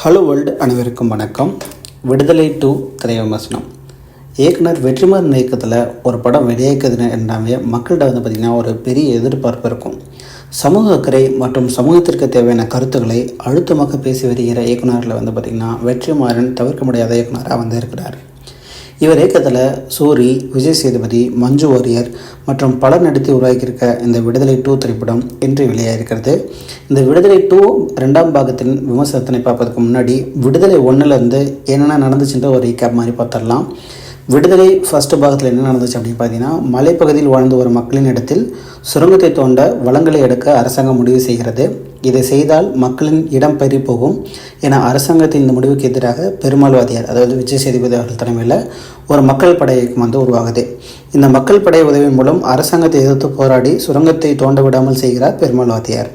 Hello world அனைவருக்கும் வணக்கம். விடுதலை டூ திரை விமர்சனம் இயக்குனர் வெற்றிமாறன் இயக்கத்தில் ஒரு படம் வெளியேக்குதுன்னு என்றாவே மக்கள்கிட்ட வந்து பார்த்திங்கன்னா ஒரு பெரிய எதிர்பார்ப்பு இருக்கும். சமூக அக்கறை மற்றும் சமூகத்திற்கு தேவையான கருத்துக்களை அழுத்தமாக பேசி வருகிற இயக்குனரில் வந்து பார்த்திங்கன்னா வெற்றிமாறன் தவிர்க்க முடியாத இயக்குனராக வந்து இருக்கிறார். இவர் இயக்கத்தில் சூரி விஜய் சேதுபதி மஞ்சு வாரியர் மற்றும் பலர் நடித்து உருவாக்கியிருக்க இந்த விடுதலை டூ திரைப்படம் இன்று வெளியாகிருக்கிறது இந்த விடுதலை டூ ரெண்டாம் பாகத்தின் விமர்சனத்தினை பார்ப்பதற்கு முன்னாடி விடுதலை ஒன்றுலேருந்து என்னென்ன நடந்துச்சுன்ற ஒரு ரீகேப் மாதிரி பார்த்துடலாம். விடுதலை ஃபர்ஸ்ட் பாகத்தில் என்ன நடந்துச்சு அப்படின்னு பார்த்தீங்கன்னா மலைப்பகுதியில் வாழ்ந்து வரும் மக்களின் இடத்தில் சுரங்கத்தை தோண்ட வளங்களை எடுக்க அரசாங்கம் முடிவு செய்கிறது. இதை செய்தால் மக்களின் இடம் பெறி போகும் என அரசாங்கத்தின் இந்த முடிவுக்கு எதிராக பெருமாள்வாதியார் அதாவது விஜய் சேதுபதி அவர்கள் தலைமையில் ஒரு மக்கள் படை இயக்கம் வந்து உருவாகுது. இந்த மக்கள் படை உதவியின் மூலம் அரசாங்கத்தை எதிர்த்து போராடி சுரங்கத்தை தோண்ட விடாமல் செய்கிறார் பெருமாள்வாதியார்.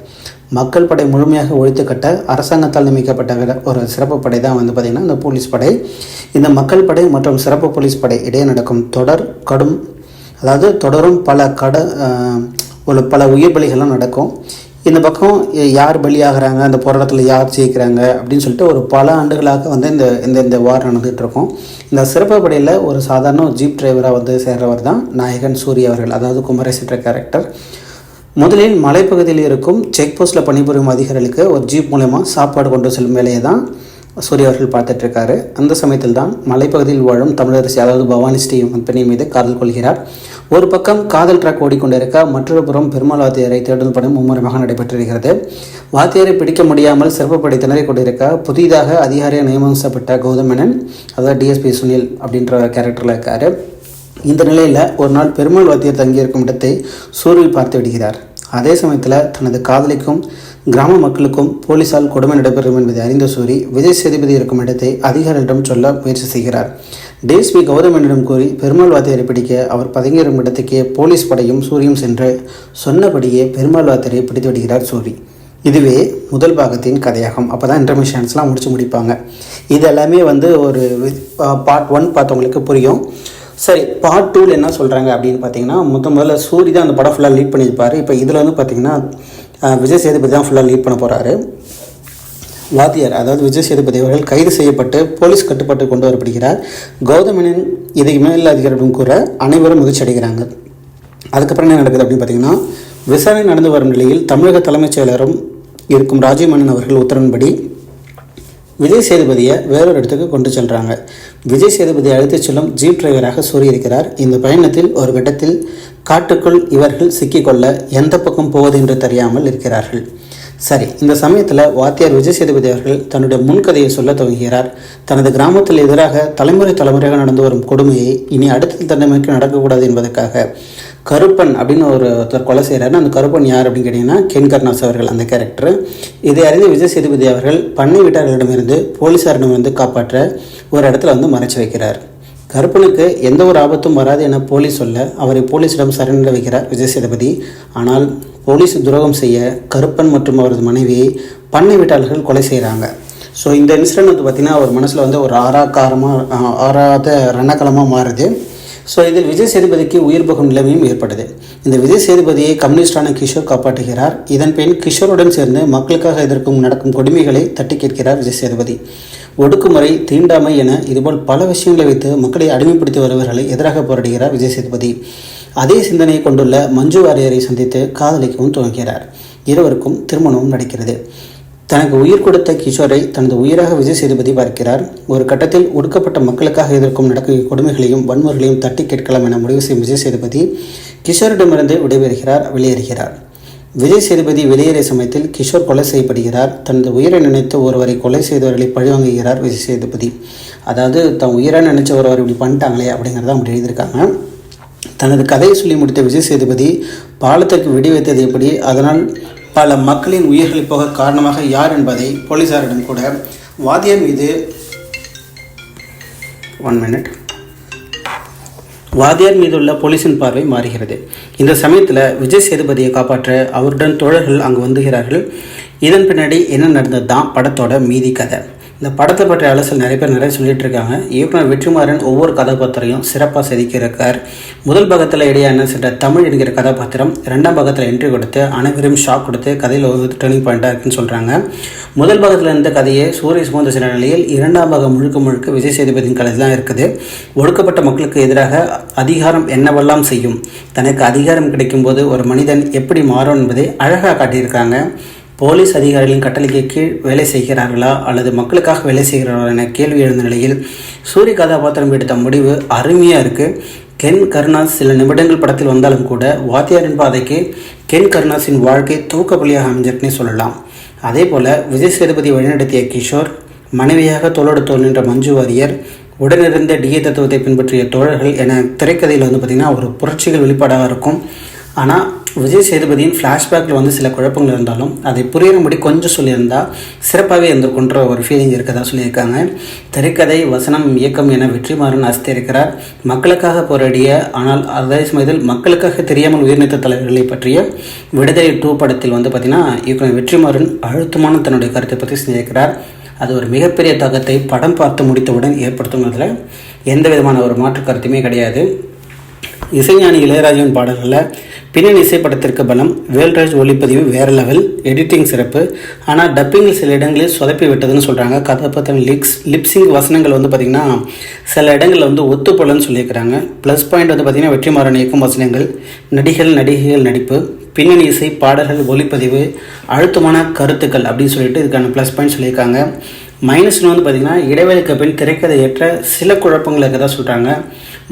மக்கள் படை முழுமையாக ஒழித்துக்கட்ட அரசாங்கத்தால் நியமிக்கப்பட்ட ஒரு சிறப்பு படை தான் வந்து பார்த்திங்கன்னா இந்த போலீஸ் படை. இந்த மக்கள் படை மற்றும் சிறப்பு போலீஸ் படை இடையே நடக்கும் தொடர் கடும் அதாவது தொடரும் பல கட ஒரு பல உயிர் பலிகளும் நடக்கும். இந்த பக்கம் யார் பலியாகிறாங்க? அந்த போராட்டத்தில் யார் ஜெயிக்கிறாங்க? அப்படின்னு சொல்லிட்டு ஒரு பல ஆண்டுகளாக வந்து இந்த இந்த இந்த வார் நடந்துகிட்ருக்கும் இந்த சிறப்பு படையில் ஒரு சாதாரண ஜீப் டிரைவராக வந்து சேர்றவர் தான் நாயகன் சூரிய அவர்கள் அதாவது குமரேசன்ற கேரக்டர் முதலில் மலைப்பகுதியில் இருக்கும் செக் போஸ்ட்டில் பணிபுரியும் அதிகாரிகளுக்கு ஒரு ஜீப் மூலயமா சாப்பாடு கொண்டு செல்லும் வேலையை தான் சூரிய அவர்கள் பார்த்துட்ருக்காரு அந்த சமயத்தில் தான் மலைப்பகுதியில் வாழும் தமிழரசி அதாவது பவானி ஸ்ரீ பெண்ணை மீது காதல் கொள்கிறார். ஒரு பக்கம் காதல் ட்ராக் ஓடிக்கொண்டிருக்க மற்றொரு புறம் பெருமாள் வாத்தியாரை தேடும் படம் மும்முரமாக நடைபெற்றிருக்கிறது. வாத்தியாரை பிடிக்க முடியாமல் சிறப்புப்படை திணறிக் கொண்டிருக்க புதிதாக அதிகாரியாக நியமிக்கப்பட்ட கௌதமேனன் அதாவது டிஎஸ்பி சுனில் அப்படின்ற கேரக்டரில் இருக்கார். இந்த நிலையில் ஒரு நாள் பெருமாள் வாத்தியார் தங்கியிருக்கும் இடத்தை சூரிய பார்த்து விடுகிறார். அதே சமயத்தில் தனது காதலிக்கும் கிராம மக்களுக்கும் போலீசால் கொடுமை நடைபெறும் என்பதை அறிந்த சூரி விஜய் சேதுபதி இருக்கும் இடத்தை அதிகாரிகளிடம் சொல்ல முயற்சி செய்கிறார். டிஎஸ்பி கௌதமனிடம் கூறி பெருமாள் வாத்தியாரை பிடிக்க அவர் பதுங்கியிருக்கும் இடத்துக்கே போலீஸ் படையும் சூரியும் சென்று சொன்னபடியே பெருமாள் வாத்தியாரை பிடித்து விடுகிறார் சூரி. இதுவே முதல் பாகத்தின் கதையாகும். அப்போ தான் இன்டர்மிஷன்ஸ்லாம் முடிச்சு முடிப்பாங்க. இது எல்லாமே வந்து ஒரு பார்ட் ஒன் பார்த்தவங்களுக்கு புரியும். சரி பார்ட் டூவில் என்ன சொல்கிறாங்க அப்படின்னு பார்த்தீங்கன்னா முத முதல்ல சூரி தான் அந்த படம் ஃபுல்லாக லீட் பண்ணியிருப்பார். இப்போ இதில் வந்து பார்த்தீங்கன்னா விஜய் சேதுபதி தான் ஃபுல்லாக லீட் பண்ண போகிறாரு வாத்தியார் அதாவது விஜய் சேதுபதி அவர்கள் கைது செய்யப்பட்டு போலீஸ் கட்டுப்பாட்டு கொண்டு வரப்படுகிறார். கௌதமனின் இதை மேல் அதிகாரிடம் கூற அனைவரும் மகிழ்ச்சி அடைகிறாங்க. அதுக்கப்புறம் என்ன நடக்குது அப்படின்னு பார்த்தீங்கன்னா விசாரணை நடந்து வரும் நிலையில் தமிழக தலைமைச் செயலரும் இருக்கும் ராஜீவ் மன்னன் அவர்கள் உத்தரவின்படி விஜய் சேதுபதியை வேறொரு இடத்துக்கு கொண்டு செல்கிறாங்க விஜய் சேதுபதி அழைத்துச் செல்லும் ஜீப் டிரைவராக சூரி இருக்கிறார் இந்த பயணத்தில் ஒரு கட்டத்தில் காட்டுக்குள் இவர்கள் சிக்கிக்கொள்ள எந்த பக்கம் போவது என்று தெரியாமல் இருக்கிறார்கள். சரி இந்த சமயத்தில் வாத்தியார் விஜய் சேதுபதி அவர்கள் தன்னுடைய முன்கதையை சொல்ல துவங்குகிறார். தனது கிராமத்தில் எதிராக தலைமுறை தலைமுறையாக நடந்து வரும் கொடுமையை இனி அடுத்த தலைமுறைக்கு நடக்கக்கூடாது என்பதற்காக கருப்பன் அப்படின்னு ஒரு ஒருத்தர் கொலை செய்கிறாரு அந்த கருப்பன் யார் அப்படின்னு கேட்டிங்கன்னா கென்கர்னாஸ் அவர்கள் அந்த கேரக்டர் இதை அறிந்து விஜய் சேதுபதி அவர்கள் பண்ணை வீட்டார்களிடமிருந்து போலீஸாரிடமிருந்து காப்பாற்ற ஒரு இடத்துல வந்து மறைச்சு வைக்கிறார். கருப்பனுக்கு எந்த ஒரு ஆபத்தும் வராது என போலீஸ் சொல்ல அவரை போலீஸிடம் சரணட வைக்கிறார் விஜய் சேதுபதி. ஆனால் போலீஸ் துரோகம் செய்ய கருப்பன் மற்றும் அவரது மனைவியை பண்ணை வீட்டாளர்கள் கொலை செய்கிறாங்க ஸோ இந்த இன்சிடென்ட் வந்து பார்த்திங்கன்னா அவர் மனசில் வந்து ஒரு ஆறாக்காரமாக ஆறாத ரணக்கலமாக மாறுது. ஸோ இதில் விஜய் சேதுபதிக்கு உயிர் போகும் நிலைமையும் ஏற்படுது இந்த விஜய் சேதுபதியை கம்யூனிஸ்டான கிஷோர் காப்பாற்றுகிறார். இதன் பின் கிஷோருடன் சேர்ந்து மக்களுக்காக எதிர்க்கும் நடக்கும் கொடுமைகளை தட்டி கேட்கிறார் விஜய் சேதுபதி. ஒடுக்குமுறை தீண்டாமை என இதுபோல் பல விஷயங்களை வைத்து மக்களை அடிமைப்படுத்தி வருபவர்களை எதிராக போராடுகிறார் விஜய் சேதுபதி. அதே சிந்தனையை கொண்டுள்ள மஞ்சு வாரியரை சந்தித்து காதலிக்கவும் துவங்கிறார் இருவருக்கும் திருமணமும் நடக்கிறது. தனக்கு உயிர் கொடுத்த கிஷோரை தனது உயிராக விஜய் சேதுபதி பார்க்கிறார். ஒரு கட்டத்தில் ஒடுக்கப்பட்ட மக்களுக்காக எதிர்க்கும் நடக்கும் கொடுமைகளையும் வன்முறைகளையும் தட்டி கேட்கலாம் என முடிவு செய்யும் விஜய் சேதுபதி கிஷோரிடமிருந்து விடைபெறுகிறார் வெளியேறுகிறார். விஜய் சேதுபதி வெளியேறிய சமயத்தில் கிஷோர் கொலை செய்யப்படுகிறார். தனது உயிரை நினைத்து ஒருவரை கொலை செய்தவர்களை பழிவாங்குகிறார் விஜய் சேதுபதி. அதாவது தன் உயிரை நினைச்ச ஒருவர் இப்படி பண்ணிட்டாங்களே அப்படிங்கிறத அவங்க எழுதியிருக்காங்க. தனது கதையை சொல்லி முடித்த விஜய் சேதுபதி பாலத்திற்கு வெடி வைத்தது எப்படி? அதனால் பல மக்களின் உயிர்களை போக காரணமாக யார் என்பதை போலீசாரிடம் கூட வாத்தியார் மீது ஒன் மினிட் வாத்தியார் மீதுள்ள போலீசின் பார்வை மாறுகிறது. இந்த சமயத்தில் விஜய் சேதுபதியை காப்பாற்ற அவருடன் தோழர்கள் அங்கு வந்துகிறார்கள். இதன் பின்னாடி என்ன நடந்தது தான் படத்தோட மீதி கதை. இந்த படத்தை பற்றிய அலசல் நிறைய பேர் நிறைய சொல்லிட்டு இருக்காங்க இயக்குனர் வெற்றிமாறன் ஒவ்வொரு கதாபாத்திரையும் சிறப்பாக செதுக்கியிருக்கார். முதல் பாகத்தில் இடையான சென்ற தமிழ் என்கிற கதாபாத்திரம் ரெண்டாம் பாகத்தில் என்ட்ரி கொடுத்து அனைவரும் ஷாக் கொடுத்து கதையில் ஒரு டேர்னிங் பாயிண்டாக இருக்குன்னு சொல்கிறாங்க முதல் பாகத்தில் இருந்த கதையை சூரிய சுமந்த சில நிலையில் இரண்டாம் பாகம் முழுக்க முழுக்க விஜய் சேதுபதியின் கதை தான் இருக்குது. ஒடுக்கப்பட்ட மக்களுக்கு எதிராக அதிகாரம் என்னவெல்லாம் செய்யும்? தனக்கு அதிகாரம் கிடைக்கும்போது ஒரு மனிதன் எப்படி மாறும் என்பதை அழகாக காட்டியிருக்காங்க. போலீஸ் அதிகாரிகளின் கட்டளைக்கு கீழ் வேலை செய்கிறார்களா அல்லது மக்களுக்காக வேலை செய்கிறார்களா என கேள்வி எழுந்த நிலையில் சூரிய கதாபாத்திரம் எடுத்த முடிவு அருமையாக இருக்குது கென் கருணாஸ் சில நிமிடங்கள் படத்தில் வந்தாலும் கூட வாத்தியாரின் பாதைக்கு கென் கருணாஸின் வாழ்க்கை தூக்கப்புலியாக அமைஞ்சிருக்குன்னே சொல்லலாம். அதே போல் விஜய் சேதுபதி வழிநடத்திய கிஷோர் மனைவியாக தோளோடு தோல் நின்ற மஞ்சு வாரியர் உடனிருந்த டிஏ தத்துவத்தை பின்பற்றிய தோழர்கள் என திரைக்கதையில் வந்து பார்த்திங்கன்னா ஒரு புரட்சிகள் வெளிப்பாடாக இருக்கும். ஆனால் விஜய் சேதுபதியின் ஃப்ளாஷ்பேக்கில் வந்து சில குழப்பங்கள் இருந்தாலும் அதை புரியும்படி கொஞ்சம் சொல்லியிருந்தால் சிறப்பாகவே இருந்திருக்குன்ற ஒரு ஃபீலிங் இருக்கதா சொல்லியிருக்காங்க. திரைக்கதை வசனம் இயக்கம் என வெற்றிமாறன் அஸ்தரிக்கிறார் மக்களுக்காக போராடிய ஆனால் அதே சமயத்தில் மக்களுக்காக தெரியாமல் உயிர்நீத்த தலைவர்களை பற்றிய விடுதலை டூ படத்தில் வந்து பார்த்திங்கன்னா இயக்குனர் வெற்றிமாறன் அழுத்தமான தன்னுடைய கருத்தை பற்றி செஞ்சிருக்கிறார் அது ஒரு மிகப்பெரிய தாக்கத்தை படம் பார்த்து முடித்தவுடன் ஏற்படுத்துங்கிறதுல எந்த விதமான ஒரு மாற்று கருத்துமே கிடையாது. இசைஞானி இளையராஜன் பாடல்களில் பின்னணி இசைப்படத்திற்கு பலம் வேல்ராஜ் ஒளிப்பதிவு வேறு லெவல் எடிட்டிங் சிறப்பு. ஆனால் டப்பிங்கில் சில இடங்களில் சொதப்பி விட்டதுன்னு சொல்கிறாங்க கதாபாத்திரம் லிக்ஸ் லிப்ஸிங் வசனங்கள் வந்து பார்த்திங்கன்னா சில இடங்களில் வந்து ஒத்துப்போலன்னு சொல்லியிருக்கிறாங்க. ப்ளஸ் பாயிண்ட் வந்து பார்த்திங்கன்னா வெற்றிமாறன் இயக்கும் வசனங்கள் நடிகள் நடிகைகள் நடிப்பு பின்னணி இசை பாடல்கள் ஒளிப்பதிவு அழுத்தமான கருத்துக்கள் அப்படின்னு சொல்லிட்டு இதுக்கான ப்ளஸ் பாயிண்ட் சொல்லியிருக்காங்க. மைனஸ்னு வந்து பார்த்திங்கன்னா இடைவெளிக்கு பின் திரைக்கதை ஏற்ற சில குழப்பங்களுக்கு தான் சொல்கிறாங்க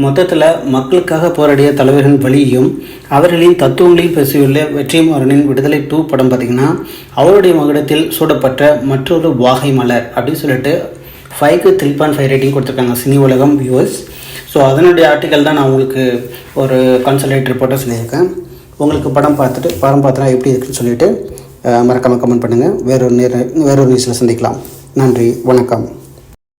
மொத்தத்தில் மக்களுக்காக போராடிய தலைவர்களின் வழியையும் அவர்களின் தத்துவங்களையும் பேசியுள்ள வெற்றிமாறனின் விடுதலை டூ படம் பார்த்திங்கன்னா அவருடைய மகுடத்தில் சூடப்பட்ட மற்றொரு வாகை மலர் அப்படின்னு சொல்லிட்டு ஃபைவ்க்கு த்ரீ பாயிண்ட் ஃபைவ் ரேட்டிங் கொடுத்துருக்காங்க சினி உலகம் வியூவர்ஸ் ஸோ அதனுடைய ஆர்டிக்கல் தான் நான் உங்களுக்கு ஒரு கன்சல்டேட் ரிப்போர்ட்டாக சொல்லியிருக்கேன். உங்களுக்கு படம் பார்த்துட்டு படம் பார்த்தா எப்படி இருக்குன்னு சொல்லிட்டு மறக்காமல் கமெண்ட் பண்ணுங்கள் வேறொரு நேர வேறொரு நியூஸில் சந்திக்கலாம். நன்றி வணக்கம்.